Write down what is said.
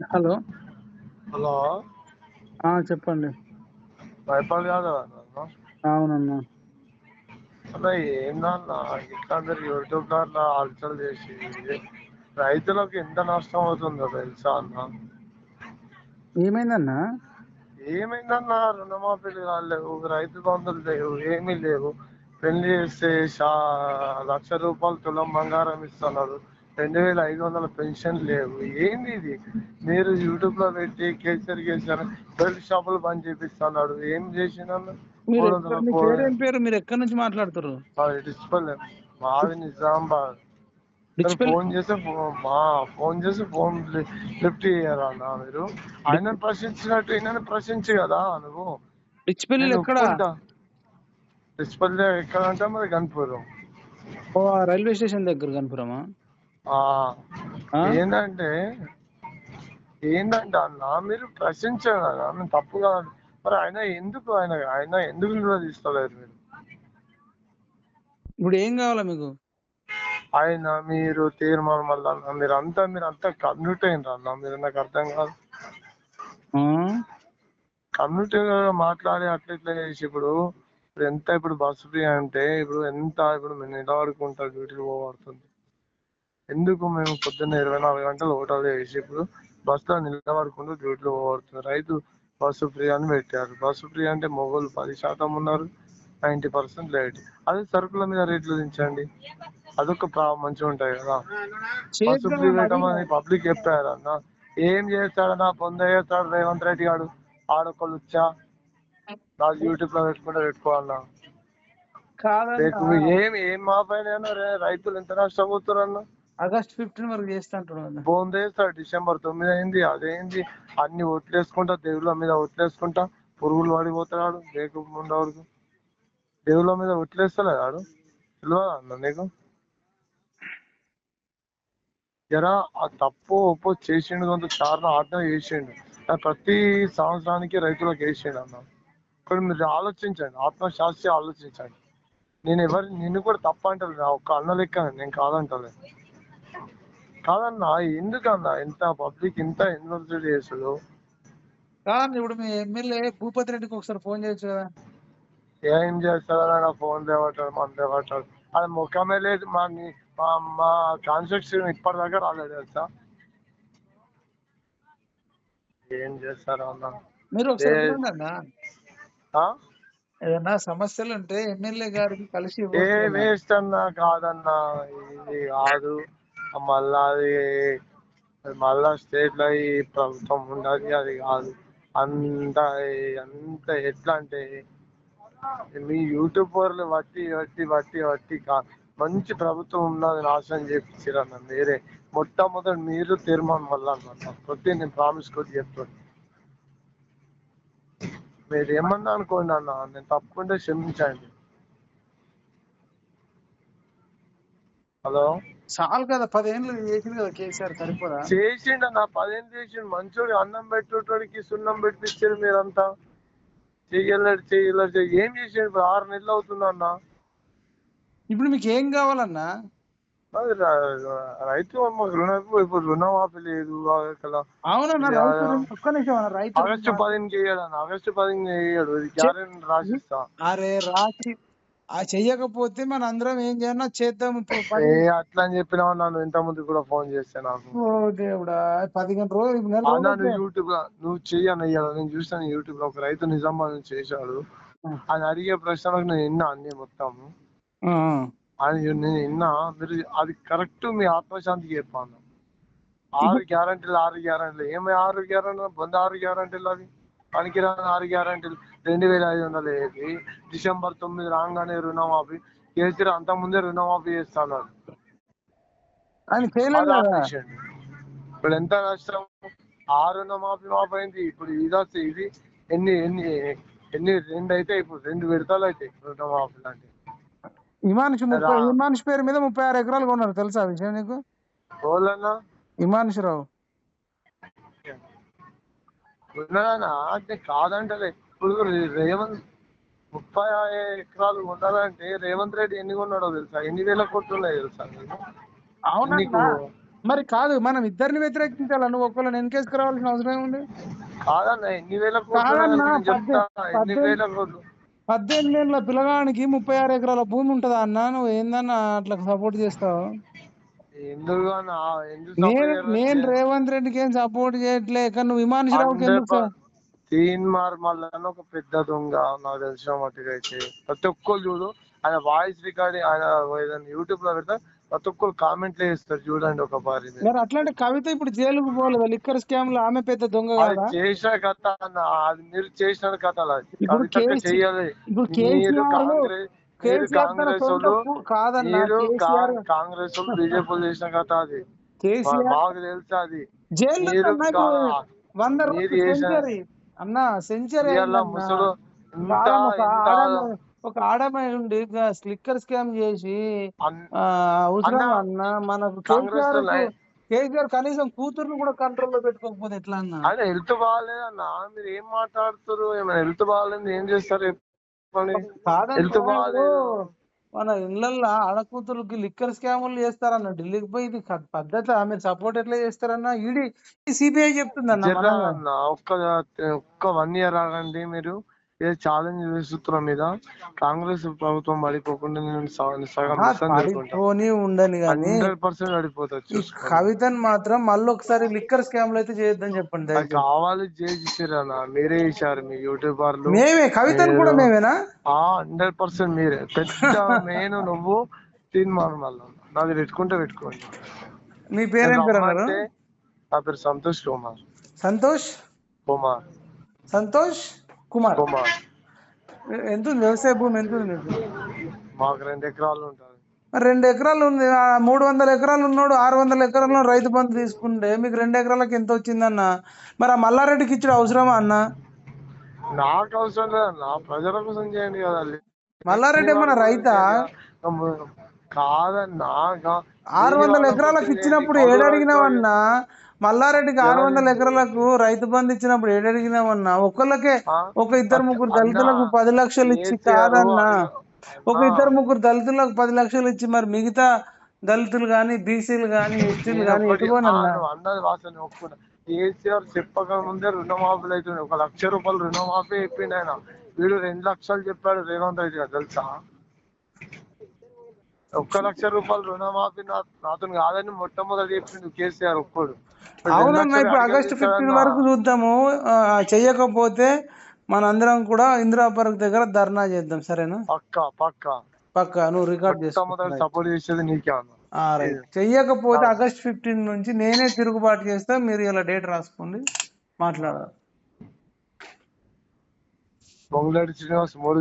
Hello. Hello. ఆ, చెప్పండి. కాదా నన్ను అవునన్నా. అన్న ఏందన్నా ఇట్లా అందరు యూట్యూబ్ దాంట్లో హల్చల్ చేసి రైతులకు ఎంత నష్టం అవుతుందో తెలుసా అన్న? ఏమైందన్నా? ఏమైందన్నా రుణమాఫీలు కాలేవు రైతు బంధులు లేవు ఏమీ లేవు. పెళ్ళి చేస్తే లక్ష రూపాయలు తులం బంగారం ఇస్తున్నారు. రెండు వేల ఐదు వందల పెన్షన్ లేవు. ఏంది ఇది? మీరు యూట్యూబ్లో పెట్టి కేసీఆర్ కేసీఆర్ బెల్ట్ షాపులు బంద్ చేపిస్తున్నాడు. ఏం కో- పేరు. మీరు ఎక్కడి నుంచి మాట్లాడుతారు డిస్పల్ మాది నిజామాబాద్. ఫోన్ చేస్తే ఫోన్ చేసి ఫోన్ లిఫ్ట్ చేయరా అన్న మీరు? ఆయన ప్రశ్నించినట్టు ఈయన ప్రశ్నించు కదా నువ్వు. డిచ్పల్లి నేను ఎక్కడ. డిస్పల్ ఎక్కడ అంటే మరి గన్పూర్? రైల్వే స్టేషన్ దగ్గర కనుపురమా ఆ? ఏంటంటే ఏంటంటే అన్న మీరు ప్రశ్నించారు కదా నేను తప్పు కాదు. మరి ఆయన ఎందుకు ఆయన ఆయన ఎందుకు నిలదీస్తలేరు మీరు? ఇప్పుడు ఏం కావాలా మీకు? ఆయన మీరు తీర్మానం వల్ల అన్న మీరు అంతా మీరు అంతా కమ్యూనిటీ అయినరు అన్న? మీరు నాకు అర్థం కాదు. ఆ? కమ్యూనిటీ మాట్లాడి అట్లా ఇట్లా చేసి ఇప్పుడు ఇప్పుడు ఎంత ఇప్పుడు బస్సు ఫ్రీ అంటే ఇప్పుడు ఎంత ఇప్పుడు మేము నిలబడుకుంటా డ్యూటీకి పోబడుతుంది ఎందుకు మేము పొద్దున్న ఇరవై నాలుగు గంటలు హోటల్ చేసి ఇప్పుడు బస్సులో నిలబడుకుంటూ డ్యూటీలో పోబడుతుంది రైతు బస్సు ఫ్రీ అని పెట్టారు. బస్సు ఫ్రీ అంటే మొగోళ్ళు పది శాతం ఉన్నారు నైన్టీ పర్సెంట్ లేట్. అదే సరుకుల మీద రేట్లు దించండి. అదొక మంచిగా ఉంటాయి కదా. బస్సు ఫ్రీ అన్న, పెట్టమని పబ్లిక్ చెప్పారన్న. ఏం చేస్తాడన్నా పొంద చేస్తాడు రేవంత్ రెడ్డి గారు ఆడొకళ్ళు వచ్చా? నాకు యూట్యూబ్లో పెట్టుకుంటే పెట్టుకోవాలన్నా. ఏం ఏం మా పైన రైతులు ఎంత నష్టపోతారన్న? ఆగస్ట్ ఫిఫ్టీన్ వరకు చేస్తా అంటున్నాడు అన్న. బోన్ చేస్తాడు డిసెంబర్ తొమ్మిది అయింది అదేంది అన్ని ఒట్లేసుకుంటా దేవుళ్ళ మీద ఒట్లేసుకుంటా పురుగులు పడిపోతాడు రేపు ఉండవరకు దేవుళ్ళ మీద ఒట్లేస్తలేదు ఆడు తెలియదా అన్న నీకు? జరా ఆ తప్పు ఒప్పు చేసిండు కొంత చారణ ఆజ్ఞ చేసిండు. ప్రతి సంవత్సరానికి రైతులకు వేసిండు అన్న. ఇక్కడ మీరు ఆలోచించండి ఆత్మశాస్త్రి ఆలోచించండి. నేను ఎవరి నిన్ను కూడా తప్ప అంటలేదు ఒక్క అన్న లెక్క నేను కాదంటలేదు కాదన్నా ఎందుకన్నా ఎంత పబ్లిక్ ఇంత ఇన్వెస్ట్ చేసుడు కాదన్న ఇప్పుడు మీ ఎమ్మెల్యే భూపతి రెడ్డికి ఒకసారి ఫోన్ చేయొచ్చు కదా. ఏం చేస్తాడో నా ఫోన్ తేవటాడు మన తేవటాడు అది ముఖమే లేదు మా మా కాన్స్ట్రక్షన్ ఇప్పటిదాకా రాలేదు తెలుసా? ఏం చేస్తారో అన్న. మీరు? ఏదన్నా సమస్యలు ఉంటే ఎమ్మెల్యే గారికి కలిసి ఏ. వేస్ట్ అన్నా కాదన్నా ఇది కాదు. మళ్ళా అది మళ్ళా స్టేట్లో ఈ ప్రభుత్వం ఉండదు అది కాదు. అంత అంత ఎట్లా అంటే మీ యూట్యూబ్ వాళ్ళు వట్టి బట్టి వట్టి బట్టి కా- మంచి ప్రభుత్వం ఉన్నది నాశనం చేపించారన్న మీరే. మొట్టమొదటి మీరు తీర్మానం వల్ల అన్నమాట కొద్ది నేను ప్రామిస్ కొద్ది చెప్తాను మీరు ఏమన్నా అనుకోండి అన్న నేను తప్పకుండా క్షమించండి. హలో? చాలు కదా పదేళ్ళు చేసింది కదా కేసీఆర్ సరిపోదా? చేసిండు అన్న పదేళ్ళు చేసిండు. మంచోడు అన్నం పెట్టేటోడికి సున్నం పెట్టించారు మీరంతా. చెయ్యలేడు చెయ్యలేడు చెయ్య- ఏం చేసిండు ఇప్పుడు? ఆరు నెలలు అవుతుంది అన్న. ఇప్పుడు మీకు ఏం కావాలన్నా? అది రైతు రుణ ఇప్పుడు రుణమాఫీ లేదు. ఆగస్టు వేయడు అన్న ఆగస్టు పదిహేను గ్యారెంటీ రాసిస్తా. అరే రాసి ఆ చెయ్యకపోతే మన అందరం ఏం చేయాలన్నా చేద్దాం. ఏ అట్లా అని చెప్పినావు నన్ను ఇంత ముందు కూడా ఫోన్ చేస్తే నాకు. ఓ దేవుడా పదిహేను రోజులు నెల యూట్యూబ్లో నువ్వు చెయ్యను అయ్యాడు నేను చూసాను యూట్యూబ్లో ఒక రైతు నిజామాబాద్ నుంచి చేశాడు. ఆ. ఆయన అడిగే ప్రశ్నలకు నేను విన్నా అన్ని మొత్తం. ఆ, ఆయన నేను విన్నా మీరు అది కరెక్ట్ మీ ఆత్మశాంతికి చెప్పాను. ఆరు గ్యారంటీలు ఆరు గ్యారంటీలు ఏమి ఆరు గ్యారంటీలు బొంద ఆరు గ్యారంటీలు అవి పనికిరాని ఆరు గ్యారంటీలు. రెండు వేల ఐదు వందలు వేసి డిసెంబర్ తొమ్మిది రాగానే రుణమాఫీ కేసీఆర్ అంత ముందే రుణమాఫీ చేస్తాను. ఇప్పుడు ఎంత నష్టం ఆ రుణమాఫీ మాఫీ అయింది. ఇప్పుడు ఇది వస్తే ఇది ఎన్ని ఎన్ని ఎన్ని రెండు అయితే ఇప్పుడు రెండు విడతలు అయితే రుణమాఫీ లాంటి ఈ మనిషి ముప్పై రా. ఈ మనిషి పేరు మీద ముప్పై ఆరు ఎకరాలు కొన్నారు. తెలుసా విషయం నీకు? రోజులన్నా ఈ మనిషి రావు. ఉన్నదన్నా? అంటే కాదంటలే. ఇప్పుడు రేవంత్ ముప్పై ఎకరాలు ఉండాలంటే రేవంత్ రెడ్డి ఎన్ని కొన్నాడో తెలుసా? ఎన్ని వేల కోట్లు ఉన్నాయి తెలుసా అవునన్నా. మరి కాదు మనం ఇద్దరిని వ్యతిరేకించాలా? నువ్వు ఒక్కళ్ళని వెనకేసుకురావాల్సిన అవసరం ఏముంది? కాదన్న ఎన్ని వేల కోట్లు పద్దెనిమిది ఏళ్ళ పిల్లగానికి ముప్పై ఆరు ఎకరాల భూమి ఉంటుందా అన్న? నువ్వు ఏందన్నా అట్లా సపోర్ట్ చేస్తావు? నేను? రేవంత్ రెడ్డికి ఏం సపోర్ట్ చేయట్లే కానీ నువ్వు విమానుషరావుకి ఎందుకు స- తీన్ మార్ మళ్ళా ఒక పెద్ద దొంగ నాకు తెలిసిన మట్టుగా అయితే. ప్రతి ఒక్కరు చూడు ఆయన వాయిస్ రికార్డింగ్ ఆయన ఏదైనా యూట్యూబ్లో పెడతా ప్రతి ఒక్కరు కామెంట్లు వేస్తారు చూడండి ఒక బారి. మరి అట్లాంటి కవిత ఇప్పుడు జైలుకు పోలేదు లిక్కర్ స్కామ్లో ఆమె పెద్ద దొంగ చేసిన కథ అన్న అది మీరు చేసిన కథ అలా. ఇప్పుడు కవితక్క కేసీ- చెయ్యాలి. ఇప్పుడు మీరు కేసీఆర్ లో- కాంగ్రెస్ మీరు కేసీఆర్ తన కాంగ్రెస్ వాళ్ళు కాదన్న కాంగ్రెస్ వాళ్ళు బీజేపీ చేసిన కథ అది. మాకు తెలుసు అది. వంద సెంచరీ. అన్న సెంచరీ ఒక ఆడమ్మాయి ఉండి స్లిక్కర్ స్కామ్ చేసి అవసరం అన్న, మనకు కాంగ్రెస్ కేసీఆర్ కనీసం కూతుర్ని కూడా కంట్రోల్లో పెట్టుకోకపోతే ఎట్లా అన్న? హెల్త్ బాగాలేదన్న. మీరు ఏం మాట్లాడుతారు ఏమైనా హెల్త్ బాగాలేదు ఏం చేస్తారు? హెల్త్ బాగాలేదు. మన ఇళ్ళల్లో ఆడకూతురుకి లిక్కర్ స్కాములు చేస్తారన్న ఢిల్లీకి పోయి ఇది పద్ధతి మీరు సపోర్ట్ ఎట్లా చేస్తారన్న ఈడీ సిబిఐ మన అన్న ఒక్క ఒక్క వన్ ఇయర్ ఆగండి మీరు. ఏదో ఛాలెంజ్ విసుత్రం మీద కాంగ్రెస్ ప్రభుత్వం పడిపోకుండా నేను సగం పడిపోని ఉండని గాని హండ్రెడ్ పర్సెంట్ చూసుకోండి కవితను మాత్రం మళ్ళీ ఒకసారి లిక్కర్ స్కామ్లో అయితే చేయొద్దని చెప్పండి కావాలి చేసారన్న మీరే చేశారు మీ యూట్యూబర్లు. మేమే కవితను కూడా మేమేనా? ఆ హండ్రెడ్ పర్సెంట్ మీరే. పెద్ద మెయిన్ నువ్వు తీర్మానం మళ్ళా. నాది పెట్టుకుంటే పెట్టుకోండి. మీ పేరేం పేరు అన్నారు? నా పేరు సంతోష్ కుమార్. సంతోష్? కుమార్. సంతోష్? కుమార్. కుమార్. ఎంత ఉంది వ్యవసాయ భూమి ఎంత ఉంది మీకు? మాకు రెండు ఎకరాలు ఉంటుంది. మరి రెండు ఎకరాలు ఉంది. ఆ మూడు వందల ఎకరాలు ఉన్నాడు ఆరు వందల ఎకరాలు రైతు బంధు తీసుకుంటే మీకు రెండు ఎకరాలకు ఎంత వచ్చిందన్న? మరి ఆ మల్లారెడ్డికి ఇచ్చిన అవసరమా అన్న? నాకు అవసరం లేదన్న. ప్రజల కోసం చేయండి కదా. మల్లారెడ్డి ఏమన్నా రైతా? కాదన్నా ఆరు వందల ఎకరాలకు ఇచ్చినప్పుడు. ఏడడిగినావన్నా? మల్లారెడ్డికి ఆరు వందల ఎకరాలకు రైతు బంధు ఇచ్చినప్పుడు ఏడడిగినావన్నా? ఒకళ్ళకే? ఒక ఇద్దరు ముగ్గురు దళితులకు పది లక్షలు ఇచ్చి కాదన్నా? అన్న, ఒక ఇద్దరు ముగ్గురు దళితులకు పది లక్షలు ఇచ్చి మరి మిగతా దళితులు గాని బీసీలు గాని ఎస్టీలు గాని ఒప్పుకున్నా. కేసీఆర్ చెప్పక ముందే రుణమాఫీలు అవుతుంది ఒక లక్ష రూపాయలు రుణమాఫీ చెప్పిండు ఆయన. వీడు రెండు లక్షలు చెప్పాడు రేవంత్ రెడ్డి గారు తెలుసా? ఒక్క లక్ష రూపాయలు రుణమాఫీ నాతో కాదని మొట్టమొదటి చెప్పిండు కేసీఆర్ ఒక్కడు. ఇప్పుడు అవునన్నా ఆగస్టు ఫిఫ్టీన్. వరకు చూద్దాము. చెయ్యకపోతే మనందరం కూడా ఇందిరా పార్క్ దగ్గర ధర్నా చేద్దాం సరేనా? పక్క పక్క. పక్క నువ్వు రికార్డ్ చేసుకో. సపోర్ట్ చేసేది నీకే చెయ్యకపోతే ఆగస్ట్ ఫిఫ్టీన్ నుంచి నేనే తిరుగుబాటు చేస్తా మీరు ఇలా డేట్ రాసుకోండి మాట్లాడాలి. పొంగులేటి శ్రీనివాస్ మూడు